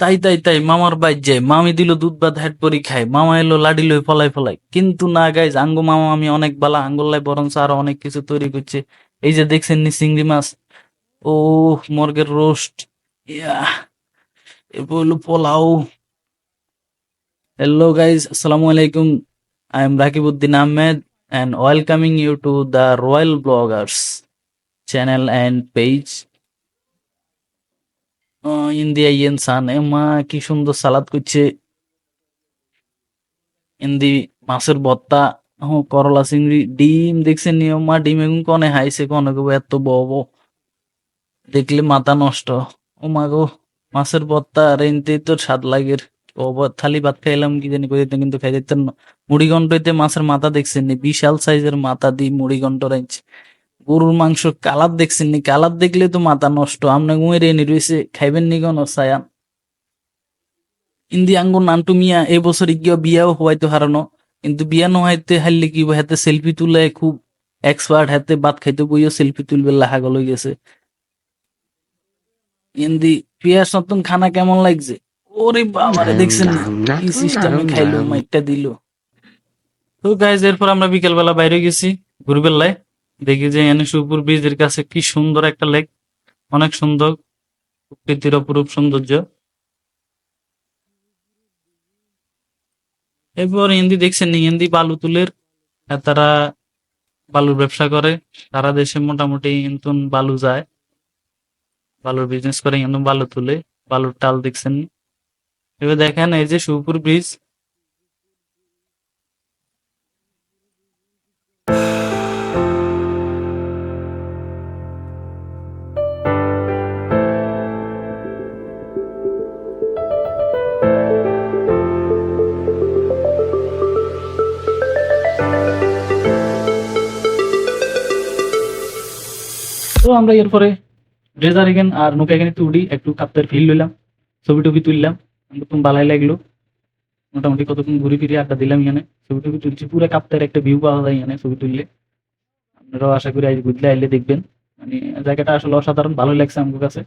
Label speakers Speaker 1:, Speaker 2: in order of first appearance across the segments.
Speaker 1: তাই তাই তাই, মামার বাইর যায় মামি দিল দুধ ভাত হেড পরি খায়। মামা এলো লাডি লই ফলাই ফলাই। কিন্তু না গাইজ আঙ্গু মামা, আমি অনেক বালা আঙ্গুল্লাই বরঞ্চ আরও অনেক কিছু তৈরি করছে। এই যে দেখছেন নি চিংড়ি মাছ? ও মর্গের রোস্ট। ইয়া এরপর হলো পোলাও। হ্যালো গাইজ আসসালামু আলাইকুম। I am Rakibuddin Ahmed and welcoming you to the Royal Bloggers channel and page. India yen সান এ মা, কি সুন্দর সালাদ করছে। ইন্দি মাছের ভর্তা করলা চিংড়ি, ডিম দেখছেন নি? মা, ডিম এগুন কনে হাইছে, কনে গো, এত বড়। দেখলে মাথা নষ্ট। ও মা গো, মাছের ভর্তা, আর এনতে তো স্বাদ লাগের থালি ভাত খাইলাম, কি জানি দিতে কিন্তু খাই দিতেন মুড়ি ঘন্টইতে মাছের মাথা দেখছেন বিশাল সাইজের মাথা দিয়ে মুড়ি ঘন্ট রাইছে গরুর মাংস কালার দেখছেন নি কালার দেখলে তো মাথা নষ্ট। আমনে গুঁয়ে রেনি রয়েছে খাইবেন নি কোন? সায়ান। ইন্দি আঙ্গুর নান্টু মিয়া এই বছর গিয়ে বিয়াও হওয়াইতে হারানো। কিন্তু বিয়া নহাইতে হারলে কি হাতে সেলফি তুলে খুব এক্সপার্ট হাতে ভাত খাইতে বইও সেলফি তুলবে লাহাগল হয়ে গেছে। ইন্দি পিয়াস নতুন খানা কেমন লাগছে? ওরে বাবারে দেখছেন কি সিস্টেমে খাইলো মাইটটা দিল। তো গাইজ এরপর আমরা বিকেল বেলা বাইরে গেছি ঘুরবেলায় দেখি যে এনে সুপুর ব্রিজের কাছে কি সুন্দর একটা লেক। অনেক সুন্দর। প্রকৃতির অপরূপ সৌন্দর্য। এরপর হিন্দি দেখছেন হিন্দি বালু তুলের। তারা বালুর ব্যবসা করে। সারা দেশে মোটামুটি ইন্তুন বালু যায়। বালুর বিজনেস করে কিন্তু বালু তুলে। বালুর টাল দেখছেন? এবার দেখেন এই যে শিবপুর ব্রিজ। তো আমরা এরপরে ড্রেজার ড্রেজারিগেন আর নৌকা এখানে উঠি একটু কাপ্তার ফিল লইলাম ছবি টবি তুললাম একদম বালাই লাগল, মোটামুটি কতক্ষণ ঘুরি ফিরে আড্ডা দিলাম এখানে ছবি টবি তুলছি, পুরো কাপ্তার একটা ভিউ পাওয়া যায় এখানে ছবি তুললে। আপনারাও আশা করি আজ বুঝলে, আইলে দেখবেন। মানে জায়গাটা আসলে অসাধারণ, ভালো লাগছে আমার কাছে।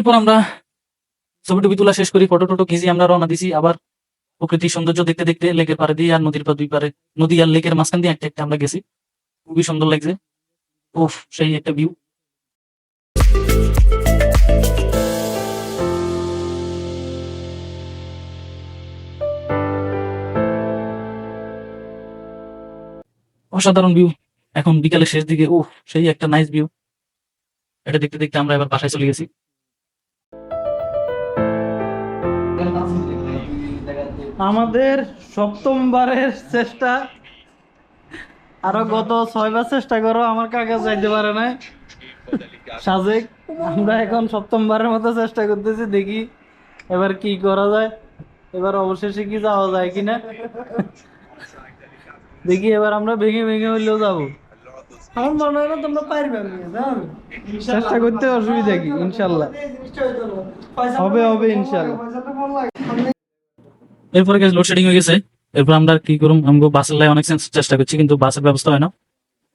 Speaker 1: এরপর আমরা ছবি টবি তোলা শেষ করি ফটো টটো খিচি আমরা রওনা দিছি। আবার প্রকৃতির সৌন্দর্য দেখতে দেখতে লেকের পাড়ে দিয়ে আর নদীর পা দুই পারে নদী আর লেকের মাঝখান দিয়ে একটা একটা আমরা গেছি। খুবই সুন্দর লাগছে। ওফ সেই একটা ভিউ অসাধারণ ভিউ এখন বিকালের শেষ দিকে ওহ সেই একটা নাইস ভিউ এটা দেখতে দেখতে আমরা এবার বাসায় চলে গেছি।
Speaker 2: আমাদের সপ্তমবারের চেষ্টা। আরও গত ছয়বার চেষ্টা করো আমার কাকা যাইতে পারে না সাজেক আমরা এখন সপ্তমবারের মতো চেষ্টা করতেছি দেখি এবার কি করা যায়। এবার অবশেষে কি যাওয়া যায় কিনা। দেখি এবার আমরা ভেঙে ভেঙে হইলেও যাব। আমার মনে হয় না তোমরা পারবে চেষ্টা করতে অসুবিধা কি? ইনশাল্লাহ। হবে হবে ইনশাল্লাহ।
Speaker 1: এরপরে গেছে লোডশেডিং হয়ে গেছে। এরপর আমরা কি করুম? আমগো বাসের লাই অনেক চেষ্টা- করছি, কিন্তু বাসের ব্যবস্থা হয় না।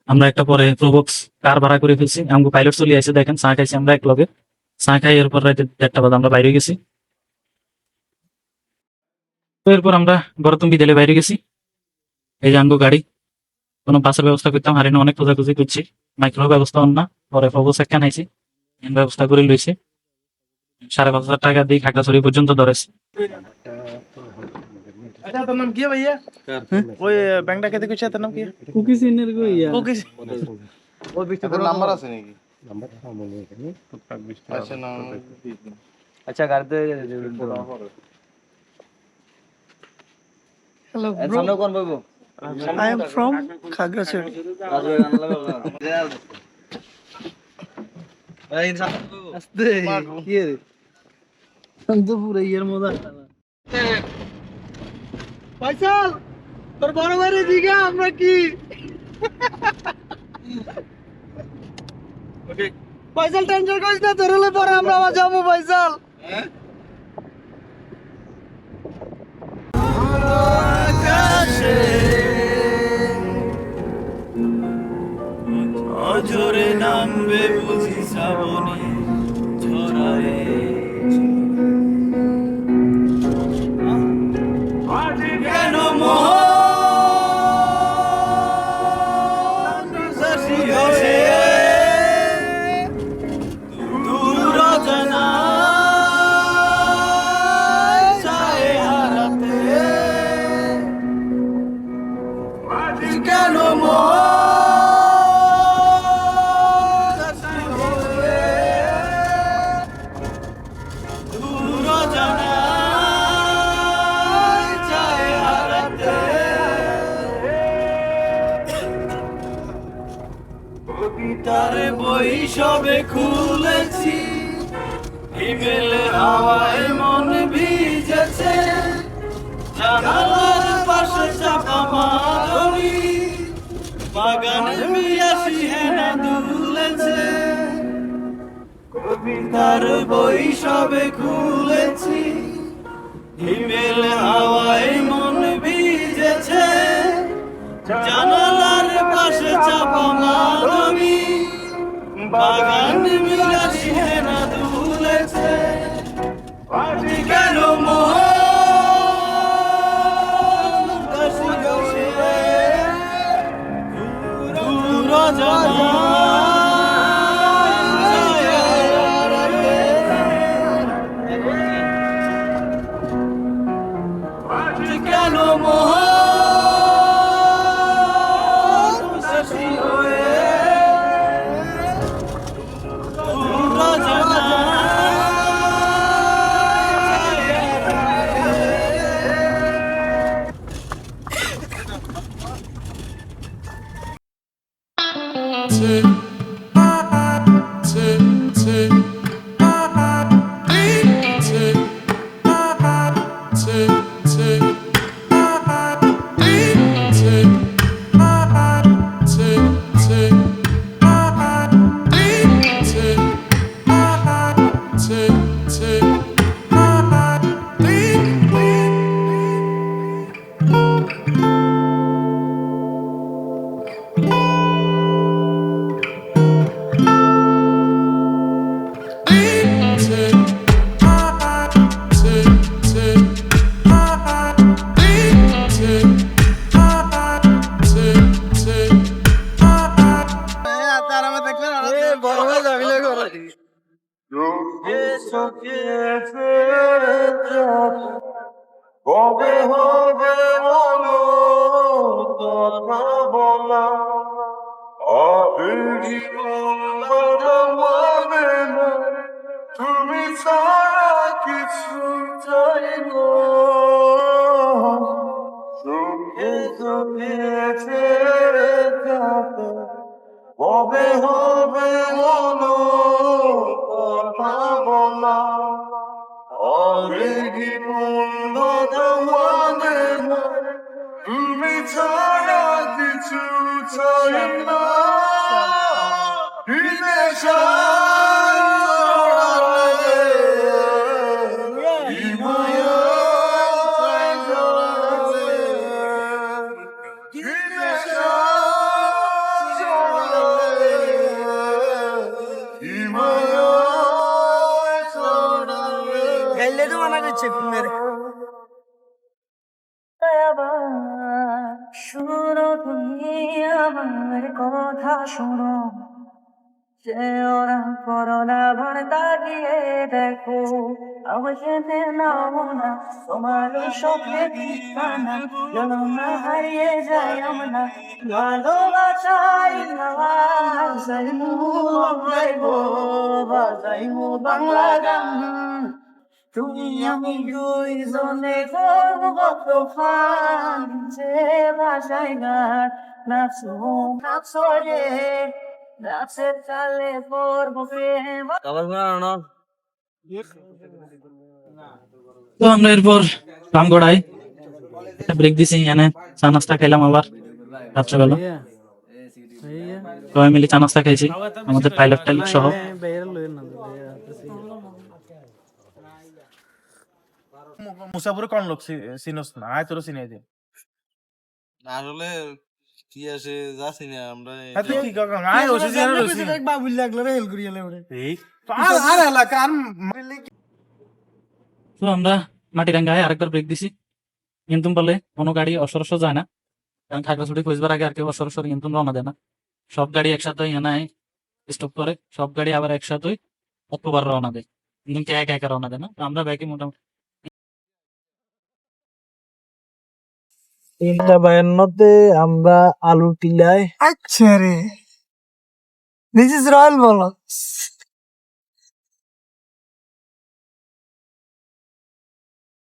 Speaker 1: আমরা একটা পরে প্রবক্স কার ভাড়া করে ফেলছি। আমগো পাইলট চলে আসে দেখেন, চা খাইছি আমরা এক লগে চা খাই এরপর রাতে দেড়টা বাজে আমরা বাইরে গেছি। তো এরপর আমরা গরতম বিদ্যালয়ে বাইরে গেছি। এই যে আমগো গাড়ি, কোনো বাসের ব্যবস্থা করতাম হারিনে অনেক খোঁজাখুঁজি করছি। মাইক্রো ব্যবস্থা না, পরে প্রবক্স একটা নাইছি এর ব্যবস্থা করে লইছে। সাড়ে পাঁচ হাজার টাকা দিয়ে খাগড়াছড়ি পর্যন্ত ধরেছে।
Speaker 3: अच्छा तो नाम क्या भैया ওই ব্যাংকটা খেতে কিছু তার নাম কি
Speaker 2: কুকি সিনের গো ইয়া
Speaker 3: কুকিজ
Speaker 4: তোর নাম্বার আছে নাকি আচ্ছা না
Speaker 3: আচ্ছা গাড়িতে
Speaker 2: হ্যালো
Speaker 3: সামনে কোন বইবো
Speaker 2: আই এম ফ্রম খাগড়াছড়ি আস্তে কি রে আমি তো পুরো ইয়ের মজা পয়সাল তোর বড় ভাইয়ের দিকে আমরা কি? পয়সাল টেনশন করিস না তোর হলে পরে আমরা আবার যাব পয়সাল
Speaker 1: অজরে নামবে বুঝি শ্রাবণী। কবিতার বই সবে খুলেছি। ইমেলে হাওয়ায় মন ভিজেছে। জানালার পাশে চাপা মাধবী বাগানে মিয়াসি হেনা দুলেছে। কবিতার বই সবে খুলেছি। হিমেল হাওয়ায় বাগান বিলাসী হেনা দুলেছে। আজকে কেন মোহন? কাশি say.
Speaker 4: কবে হবে বলো কথা বলা তুমি ছাড়া কিছু চাই না। চোখে চোখে থাকা, কবে হবে বলো কথা বলা আবেগি কথা বলে না তুমি ছাড়া কিছু চাই না বিদেশে
Speaker 2: গাইলে
Speaker 5: শুনো তুমি আমার কথা শুনো। যে ওরা করোনা ভর তাকিয়ে দেখো, অবশেষে নাও না, তোমার স্বপ্নে ঠিকানা না হারিয়ে যায় আমরা। ভালোবাসাই বাজাইমু বাংলা গান। তুমি আমি দুইজনে করব তুফান যে ভাষায় গান নাচো নাচো রে নাচের চালে পড়ব প্রেম
Speaker 1: তো আমরা এরপর রামগড়াই একটা ব্রেক দিছি এনে চা নাস্তা খাইলাম আবার রাত্রেবেলা। সবাই মিলে চা নাস্তা খাইছি আমাদের পাইলট টাইলট সহ।
Speaker 3: মুসাফুরে কোন লোক চি- চিনোস না আয় তোর দে
Speaker 6: আসলে কি আছে যাচ্ছি না আমরা
Speaker 3: হ্যাঁ, তুই কি কাকা আয় ওসে জিয়ানো রসি
Speaker 2: বাবুল লাগল রে হেল ওরে।
Speaker 3: এই আর আর এলাকা আর
Speaker 1: তো আমরা মাটিরাঙ্গায় আরেকবার ব্রেক দিছি। কিন্তু বলে কোনো গাড়ি অসরস যায় না। কারণ খাগড়াছড়ি খুঁজবার আগে আর কেউ অসরসর কিন্তু রওনা দেয় না। সব গাড়ি একসাথে এনায় স্টপ করে সব গাড়ি আবার একসাথে অতবার রওনা দেয়। কিন্তু একা একা রওনা দেয় না। আমরা ব্যাগে মোটামুটি
Speaker 2: তিনটা বায়ান্নতে আমরা আলু টিলাই আচ্ছা রে। This is royal বলক্স